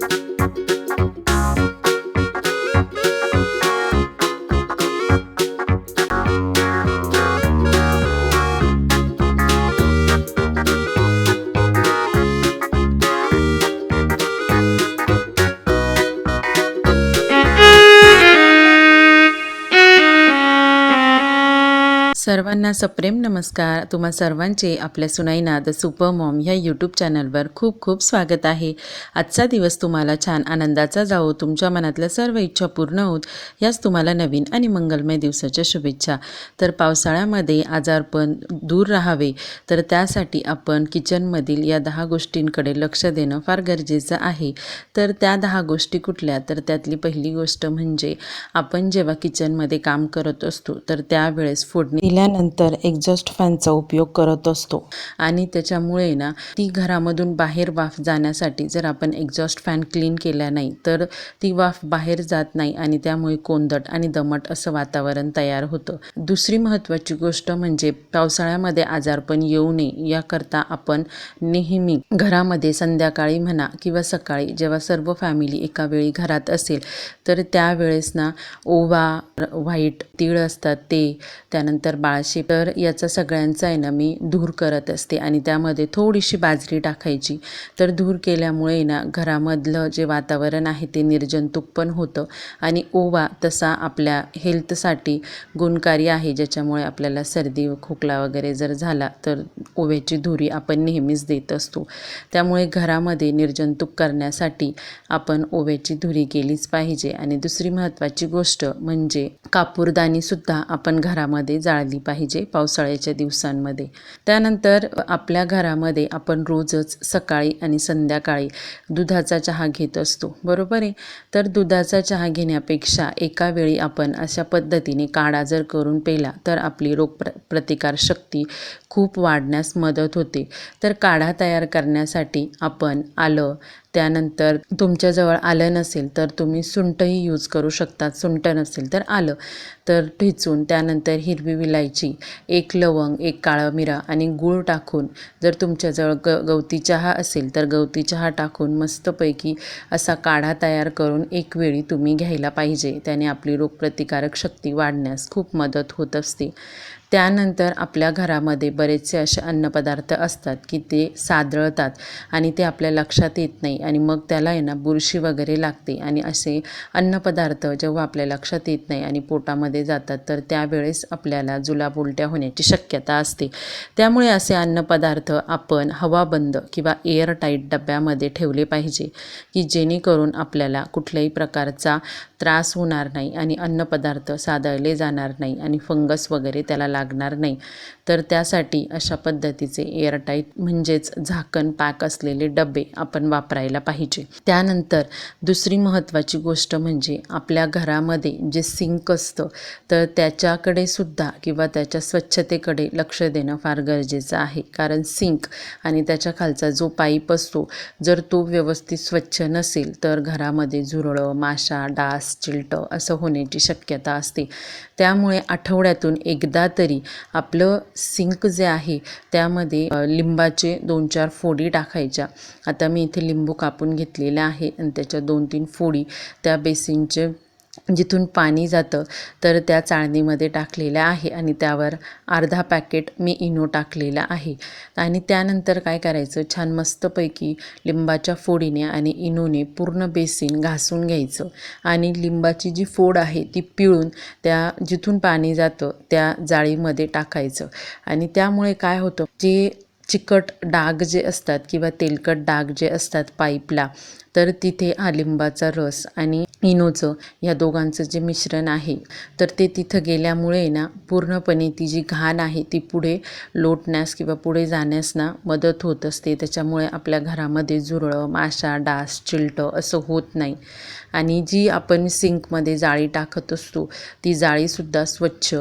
Thank you. सर्वांना सप्रेम नमस्कार. तुम्हा सर्वांचे आपल्या सुनाईना द सुपर मॉम ह्या यूट्यूब चॅनलवर खूप खूप स्वागत आहे. आजचा दिवस तुम्हाला छान आनंदाचा जावो तुमच्या मनातल्या सर्व इच्छा पूर्ण होत याच तुम्हाला नवीन आणि मंगलमय दिवसाच्या शुभेच्छा. तर पावसाळ्यामध्ये आजारपण दूर राहावे तर त्यासाठी आपण किचनमधील या दहा गोष्टींकडे लक्ष देणं फार गरजेचं आहे. तर त्या दहा गोष्टी कुठल्या? तर त्यातली पहिली गोष्ट म्हणजे आपण जेव्हा किचनमध्ये काम करत असतो तर त्यावेळेस फोडणी दिल्यानंतर एक्झॉस्ट फॅनचा उपयोग करत असतो. आणि त्याच्यामुळे ना ती घरामधून बाहेर वाफ जाण्यासाठी जर आपण एक्झॉस्ट फॅन क्लीन केला नाही तर ती वाफ बाहेर जात नाही आणि त्यामुळे कोंदट आणि दमट असं वातावरण तयार होतं. दुसरी महत्त्वाची गोष्ट म्हणजे पावसाळ्यामध्ये आजारपण येऊ नये याकरता आपण नेहमी घरामध्ये संध्याकाळी म्हणा किंवा सकाळी जेव्हा सर्व फॅमिली एका वेळी घरात असेल तर त्यावेळेस ना ओवा व्हाईट तीळ असतात ते त्यानंतर बाळशी तर याचा सगळ्यांचा आहे ना मी धूर करत असते आणि त्यामध्ये थोडीशी बाजरी टाकायची. तर धूर केल्यामुळे ना घरामधलं जे वातावरण आहे ते निर्जंतुक पण होतं आणि ओवा तसा आपल्या हेल्थसाठी गुणकारी आहे ज्याच्यामुळे आपल्याला सर्दी खोकला वगैरे जर झाला तर ओव्याची धुरी आपण नेहमीच देत असतो. त्यामुळे घरामध्ये निर्जंतुक करण्यासाठी आपण ओव्याची धुरी केलीच पाहिजे. आणि दुसरी महत्त्वाची गोष्ट म्हणजे कापूरदानीसुद्धा आपण घरामध्ये जाळली पाहिजे पावसाळ्याच्या दिवसांमध्ये. त्यानंतर आपल्या घरामध्ये आपण रोजच सकाळी आणि संध्याकाळी दुधाचा चहा घेत असतो. बरोबर आहे? तर दुधाचा चहा घेण्यापेक्षा एका वेळी आपण अशा पद्धतीने काढा जर करून पेला तर आपली रोग प्र प्रतिकार शक्ती खूप वाढण्यास मदत होते. तर काढा तयार करण्यासाठी आपण आलं. त्यानंतर तुमच्याजवळ आलं नसेल तर तुम्ही सुंठही यूज करू शकता. सुंठ नसेल तर आलं. तर ठेचून त्यानंतर हिरवी विलायची एक लवंग एक काळा मिरा आणि गूळ टाकून जर तुमच्याजवळ ग गवती चहा असेल तर गवती चहा टाकून मस्तपैकी असा काढा तयार करून एक वेळी तुम्ही घ्यायला पाहिजे. त्याने आपली रोगप्रतिकारक शक्ती वाढण्यास खूप मदत होत असते. त्यानंतर आपल्या घरामध्ये बरेचसे असे अन्नपदार्थ असतात की ते सादळतात आणि ते आपल्या लक्षात येत नाही आणि मग त्याला आहे ना बुरशी वगैरे लागते आणि असे अन्नपदार्थ जेव्हा आपल्या लक्षात येत नाही आणि पोटामध्ये जातात तर त्यावेळेस आपल्याला जुलाब उलट्या होण्याची शक्यता असते. त्यामुळे असे अन्नपदार्थ आपण हवाबंद किंवा एअर टाईट डब्यामध्ये ठेवले पाहिजे की जेणेकरून आपल्याला कुठल्याही प्रकारचा त्रास होणार नाही आणि अन्नपदार्थ सादळले जाणार नाही आणि फंगस वगैरे त्याला लागणार नाही. तर त्यासाठी अशा पद्धतीचे एअरटाईट म्हणजेच झाकण पॅक असलेले डबे आपण वापरायला पाहिजे. त्यानंतर दुसरी महत्त्वाची गोष्ट म्हणजे आपल्या घरामध्ये जे सिंक असतं तर त्याच्याकडे सुद्धा किंवा त्याच्या स्वच्छतेकडे लक्ष देणं फार गरजेचं आहे. कारण सिंक आणि त्याच्या खालचा जो पाईप असतो जर तो व्यवस्थित स्वच्छ नसेल तर घरामध्ये झुरळं माशा डास चिलटं असं होण्याची शक्यता असते. त्यामुळे आठवड्यातून एकदा तरी आपलं सिंक जे आहे त्यामध्ये लिंबाचे दोन चार फोडी टाकायच्या. आता मी इथे लिंबू कापून घेतलेले आहे आणि त्याच्या दोन तीन फोडी त्या बेसिनचे जिथून पाणी जातं तर त्या चाळणीमध्ये टाकलेल्या आहे आणि त्यावर अर्धा पॅकेट मी इनो टाकलेला आहे. आणि त्यानंतर काय करायचं? छान मस्तपैकी लिंबाच्या फोडीने आणि इनोने पूर्ण बेसिन घासून घ्यायचं. आणि लिंबाची जी फोड आहे ती पिळून त्या जिथून पाणी जातं त्या जाळीमध्ये टाकायचं. आणि त्यामुळे काय होतं? जे चिकट डाग जे असतात किंवा तेलकट डाग जे असतात पाईपला तर तिथे हा लिंबाचा रस आणि इनोचं या दोघांचं जे मिश्रण आहे तर ते तिथं गेल्यामुळे ना पूर्णपणे ती जी घाण आहे ती पुढे लोटण्यास किंवा पुढे जाण्यास ना मदत होत असते. त्याच्यामुळे आपल्या घरामध्ये झुरळं माशा डास चिलटं असं होत नाही. आणि जी आपण सिंकमध्ये जाळी टाकत असतो ती जाळीसुद्धा स्वच्छ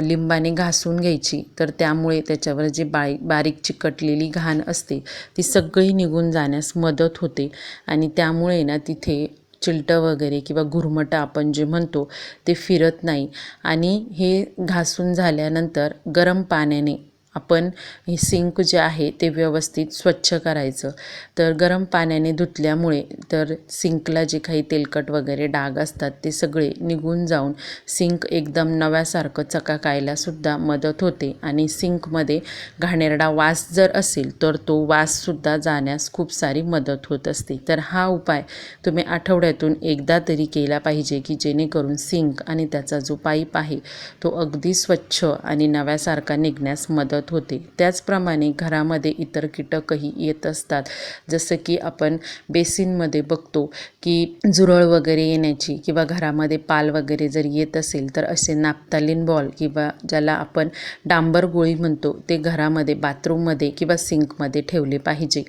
लिंबाने घासून घ्यायची. तर त्यामुळे त्याच्यावर जी बाई बारीक चिकटलेली घाण असते ती सगळी निघून जाण्यास मदत होते. आणि त्यामुळे ना तिथे चिलटं वगैरे किंवा घुरमटं आपण जे म्हणतो ते फिरत नाही. आणि हे घासून झाल्यानंतर गरम पाण्याने आपण हे सिंक जे आहे ते व्यवस्थित स्वच्छ करायचं. तर गरम पाण्याने धुतल्यामुळे तर सिंकला जे काही तेलकट वगैरे डाग असतात ते सगळे निघून जाऊन सिंक एकदम नव्यासारखं चकाकायलासुद्धा मदत होते. आणि सिंकमध्ये घाणेरडा वास जर असेल तर तो वाससुद्धा जाण्यास खूप सारी मदत होत असते. तर हा उपाय तुम्ही आठवड्यातून एकदा तरी केला पाहिजे की जेणेकरून सिंक आणि त्याचा जो पाईप आहे तो अगदी स्वच्छ आणि नव्यासारखा निघण्यास मदत होते. त्याचप्रमाणे घरामध्ये इतर कीटकही येत असतात. जसं की आपण बेसिनमध्ये बघतो की झुरळ वगैरे येण्याची किंवा घरामध्ये पाल वगैरे जर येत असेल तर असे नाप्तालिन बॉल किंवा ज्याला आपण डांबर गोळी म्हणतो ते घरामध्ये बाथरूममध्ये किंवा सिंकमध्ये ठेवले पाहिजे.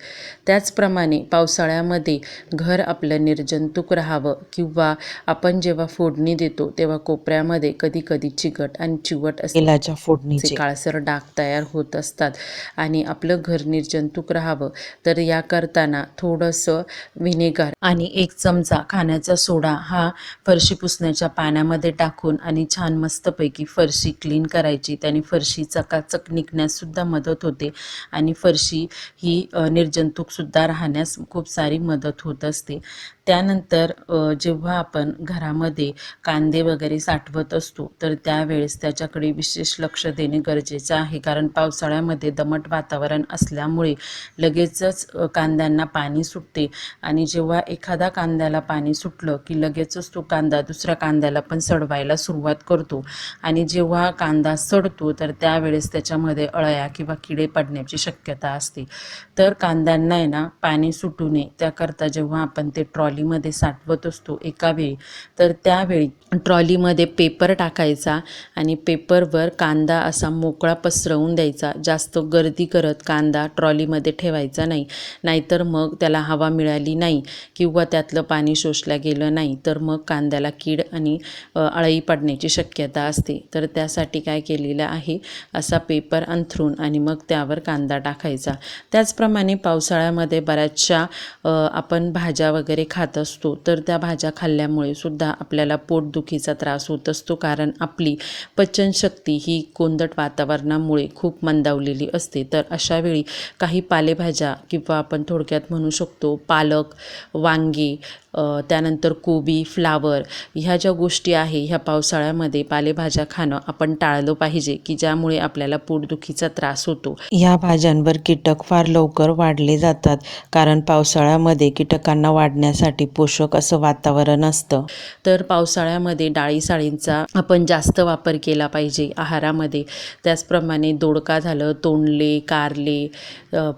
त्याचप्रमाणे पावसाळ्यामध्ये घर आपलं निर्जंतुक राहावं किंवा आपण जेव्हा फोडणी देतो तेव्हा कोपऱ्यामध्ये कधी कधी चिकट आणि चिवट तेलाच्या फोडणीचे. काळसर डाग तयार होत असतात. आणि आपलं घर निर्जंतुक राहावं. तर या करताना थोडंसं व्हिनेगर आणि एक चमचा खाण्याचा सोडा हा फरशी पुसण्याच्या पाण्यामध्ये टाकून आणि छान मस्तपैकी फरशी क्लीन करायची. त्याने फरशी चकाचक निघण्याससुद्धा मदत होते. आणि फरशी ही निर्जंतुकसुद्धा राहण्यास खूप सारी मदत होत असते. त्यानंतर जेव्हा आपण घरामध्ये कांदे वगैरे साठवत असतो तर त्यावेळेस त्याच्याकडे विशेष लक्ष देणे गरजेचं आहे. कारण पावसाळ्यामध्ये दमट वातावरण असल्यामुळे लगेचच कांद्यांना पाणी सुटते. आणि जेव्हा एखादा कांद्याला पाणी सुटलं की लगेचच तो कांदा दुसऱ्या कांद्याला पण सडवायला सुरुवात करतो. आणि जेव्हा कांदा सडतो तर त्यावेळेस त्याच्यामध्ये अळ्या किंवा किडे पडण्याची शक्यता असते. तर कांद्यांना आहे ना पाणी सुटू नये. त्याकरता जेव्हा आपण ते ट्रॉली ट्रॉलीमध्ये साठवत असतो एका वेळी. तर त्यावेळी ट्रॉलीमध्ये पेपर टाकायचा आणि पेपरवर कांदा असा मोकळा पसरवून द्यायचा. जास्त गर्दी करत कांदा ट्रॉलीमध्ये ठेवायचा नाही. नाहीतर मग त्याला हवा मिळाली नाही किंवा त्यातलं पाणी शोषलं गेलं नाही तर मग कांद्याला कीड आणि अळई पडण्याची शक्यता असते. तर त्यासाठी काय केलेलं आहे? असा पेपर अंथरून आणि मग त्यावर कांदा टाकायचा. त्याचप्रमाणे पावसाळ्यामध्ये बऱ्याचशा आपण भाज्या वगैरे खात असतो तर त्या भाज्या खाल्ल्यामुळे सुद्धा आपल्याला पोटदुखीचा त्रास होत असतो. कारण आपली पचनशक्ती ही कोंदट वातावरणामुळे खूप मंदावलेली असते. तर अशावेळी काही पालेभाज्या किंवा आपण थोडक्यात म्हणू शकतो पालक वांगी त्यानंतर कोबी फ्लावर ह्या ज्या गोष्टी आहे ह्या पावसाळ्यामध्ये पालेभाज्या खाणं आपण टाळलं पाहिजे की ज्यामुळे आपल्याला पोटदुखीचा त्रास होतो. या भाज्यांवर कीटक फार लवकर वाढले जातात कारण पावसाळ्यामध्ये कीटकांना वाढण्यासाठी पोषक असं वातावरण असतं. तर पावसाळ्यामध्ये डाळी साळींचा आपण जास्त वापर केला पाहिजे आहारामध्ये. त्याचप्रमाणे दोडका झालं तोंडले कारले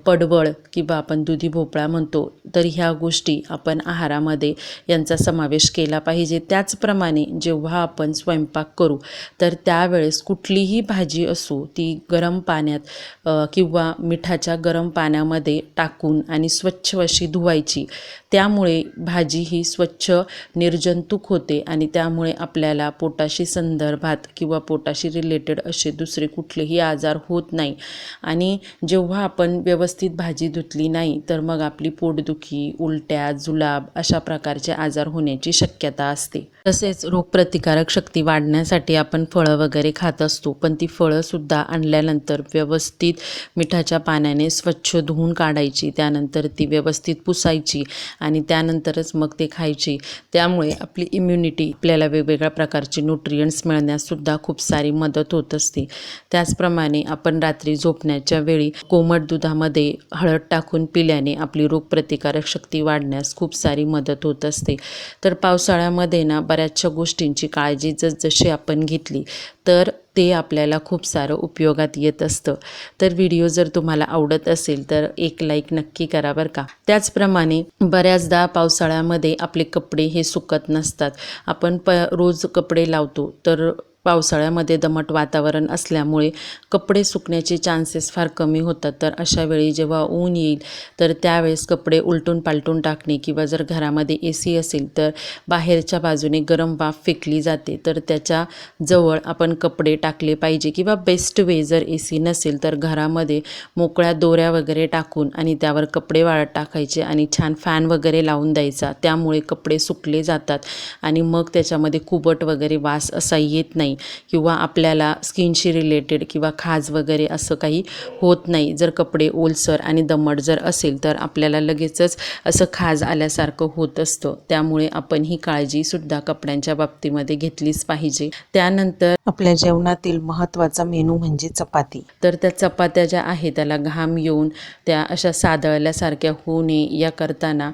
पडवळ किंवा आपण दुधी भोपळा म्हणतो तर ह्या गोष्टी आपण आहारामध्ये यांचा समावेश केला पाहिजे. त्याचप्रमाणे जेव्हा आपण स्वयंपाक करू तर त्यावेळेस कुठलीही भाजी असो ती गरम पाण्यात किंवा मिठाच्या गरम पाण्यामध्ये टाकून आणि स्वच्छ अशी धुवायची. त्यामुळे भाजी ही स्वच्छ निर्जंतुक होते आणि त्यामुळे आपल्याला पोटाशी संदर्भात किंवा पोटाशी रिलेटेड असे दुसरे कुठलेही आजार होत नाही. आणि जेव्हा आपण व्यवस्थित भाजी धुतली नाही तर मग आपली पोटदुखी उलट्या जुलाब अशा प्रकारचे आजार होण्याची शक्यता असते. तसेच रोगप्रतिकारक शक्ती वाढण्यासाठी आपण फळं वगैरे खात असतो. पण ती फळंसुद्धा आणल्यानंतर व्यवस्थित मिठाच्या पाण्याने स्वच्छ धुवून काढायची त्यानंतर ती व्यवस्थित पुसायची आणि त्यानंतरच मग ते खायची. त्यामुळे आपली इम्युनिटी आपल्याला वेगवेगळ्या प्रकारचे न्यूट्रियंट्स मिळण्याससुद्धा खूप सारी मदत होत असते. त्याचप्रमाणे आपण रात्री झोपण्याच्या वेळी कोमट दुधामध्ये हळद टाकून पिल्याने आपली रोगप्रतिकारक शक्ती वाढण्यास खूप सारी मदत होत असते. तर पावसाळ्यामध्ये ना बऱ्याचशा गोष्टींची काळजी जसजशी आपण घेतली तर ते आपल्याला खूप सारं उपयोगात येत असतं. तर व्हिडिओ जर तुम्हाला आवडत असेल तर एक लाईक नक्की करा बरं का. त्याचप्रमाणे बऱ्याचदा पावसाळ्यामध्ये आपले कपडे हे सुकत नसतात. आपण प रोज कपडे लावतो तर पावसाळ्यामध्ये दमट वातावरण असल्यामुळे कपडे सुकण्याचे चान्सेस फार कमी होतात. तर अशा वेळी जेव्हा ऊन येईल तर त्यावेळेस कपडे उलटून पालटून टाकणे किंवा जर घरामध्ये ए सी असेल तर बाहेरच्या बाजूने गरम वाफ फेकली जाते. तर त्याच्याजवळ आपण कपडे टाकले पाहिजे किंवा बेस्ट वे जर ए सी नसेल तर घरामध्ये मोकळ्या दोऱ्या वगैरे टाकून आणि त्यावर कपडे वाळत टाकायचे आणि छान फॅन वगैरे लावून द्यायचा. त्यामुळे कपडे सुकले जातात आणि मग त्याच्यामध्ये कुबट वगैरे वास असा येत नाही. नाही किंवा आपल्याला स्किनशी रिलेटेड किंवा खाज वगैरे असं काही होत नाही. जर कपडे ओलसर आणि दमट जर असेल तर आपल्याला लगेचच असं खाज आल्यासारखं होत असतं. त्यामुळे आपण ही काळजीसुद्धा कपड्यांच्या बाबतीमध्ये घेतलीच पाहिजे. त्यानंतर आपल्या जेवणातील महत्त्वाचा मेनू म्हणजे चपाती. तर त्या चपात्या ज्या आहे त्याला घाम येऊन त्या अशा सादळल्यासारख्या होऊ नये. या करताना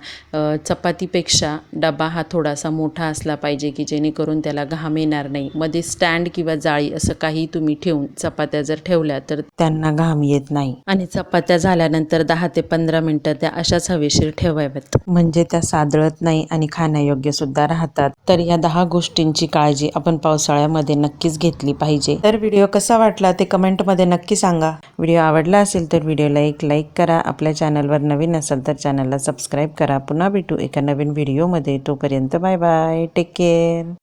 चपातीपेक्षा डबा हा थोडासा मोठा असला पाहिजे की जेणेकरून त्याला घाम येणार नाही. मध्ये स्टँड किंवा जाळी असं काही तुम्ही ठेवून चपात्या जर ठेवल्या तर त्यांना घाम येत नाही. आणि चपात्या झाल्यानंतर दहा ते पंधरा मिनटं त्या अशाच हवेशीर ठेवाव्यात. म्हणजे त्या सादळत नाही आणि खाण्यायोग्य सुद्धा राहतात. तर या दहा गोष्टींची काळजी आपण पावसाळ्यामध्ये नक्कीच घेतली पाहिजे. तर व्हिडिओ कसा वाटला ते कमेंटमध्ये नक्की सांगा. व्हिडिओ आवडला असेल तर व्हिडिओला एक लाईक करा. आपल्या चॅनलवर नवीन असाल तर चॅनलला सबस्क्राईब करा. पुन्हा भेटू एका नवीन व्हिडिओमध्ये. तोपर्यंत बाय बाय. Take care.